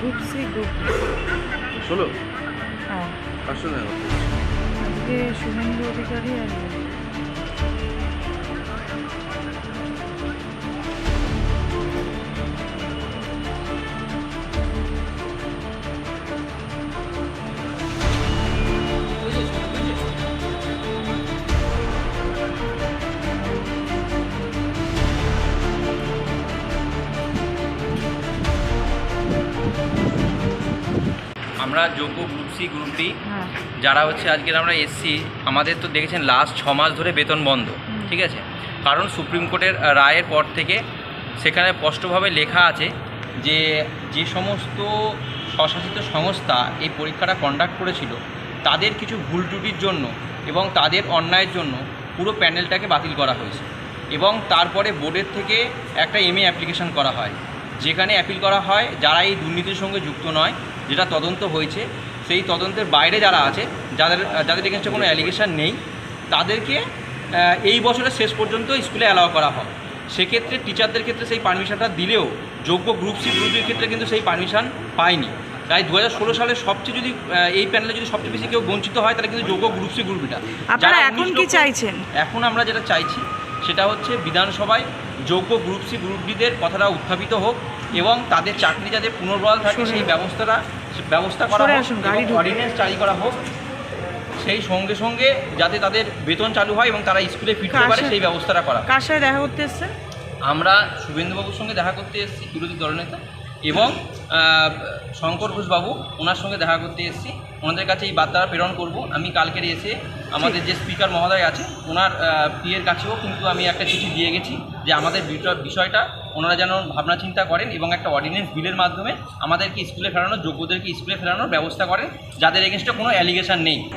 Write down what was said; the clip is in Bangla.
সি গ্রুপ ষোলো হ্যাঁ। আজকে শুভেন্দু অধিকারী আর আমরা যোগ্য গ্রুপ সি গ্রুপ ডি যারা হচ্ছে আজকের আমরা এসছি আমাদের তো দেখেছেন লাস্ট ছ মাস ধরে বেতন বন্ধ ঠিক আছে? কারণ সুপ্রিম কোর্টের রায়ের পর থেকে সেখানে স্পষ্টভাবে লেখা আছে যে যে সমস্ত স্বশাসিত সংস্থা এই পরীক্ষাটা কন্ডাক্ট করেছিল তাদের কিছু ভুল ত্রুটির জন্য এবং তাদের অন্যায়ের জন্য পুরো প্যানেলটাকে বাতিল করা হয়েছে এবং তারপরে বোর্ডের থেকে একটা এমএ অ্যাপ্লিকেশন করা হয়। যেখানে অ্যাপিল করা হয় যারা এই দুর্নীতির সঙ্গে যুক্ত নয় যেটা তদন্ত হয়েছে সেই তদন্তের বাইরে যারা আছে যাদের যাদের এগেনস্টে কোনো অ্যালিগেশন নেই তাদেরকে এই বছরের শেষ পর্যন্ত স্কুলে অ্যালাউ করা হয়। সেক্ষেত্রে টিচারদের ক্ষেত্রে সেই পারমিশনটা দিলেও যোগ্য গ্রুপ সি গ্রুপের ক্ষেত্রে কিন্তু সেই পারমিশন পায়নি। তাই দু হাজার ষোলো সালে সবচেয়ে যদি এই প্যানেলে যদি সবচেয়ে বেশি কেউ বঞ্চিত হয় তাহলে কিন্তু যোগ্য গ্রুপ সি গ্রুপটা আপনারা এখন কি চাইছেন? এখন আমরা যেটা চাইছি সেটা হচ্ছে বিধানসভায় যোগ্য গ্রুপ সি গ্রুপ ডিদের কথাটা উত্থাপিত হোক এবং তাদের চাকরি যাতে পুনর্বহাল থাকে সেই ব্যবস্থাটা ব্যবস্থা করা হোক। অর্ডিন্যান্স জারি করা হোক সেই সঙ্গে সঙ্গে যাতে তাদের বেতন চালু হয় এবং তারা স্কুলে ফিরতে পারে সেই ব্যবস্থাটা করা। কার সাথে দেখা করতে এসছেন আমরা শুভেন্দুবাবুর সঙ্গে দেখা করতে এসেছি বিরোধী দলনেতা এবং শঙ্কর ঘোষবাবু ওনার সঙ্গে দেখা করতে এসেছি। ওনাদের কাছে এই বার্তাটা প্রেরণ করব। আমি কালকের এসে আমাদের যে স্পিকার মহোদয় আছে ওনার পিয়ের কাছেও কিন্তু আমি একটা চিঠি দিয়ে গেছি যে আমাদের বিষয়- বিষয়টা ওনারা যেন ভাবনা চিন্তা করেন এবং একটা অর্ডিনেন্স বিলের মাধ্যমে আমাদেরকে স্কুলে ফেরানোর, যোগ্যদেরকে স্কুলে ফেরানোর ব্যবস্থা করেন, যাদের এগেনস্টে কোনো অ্যালিগেশন নেই।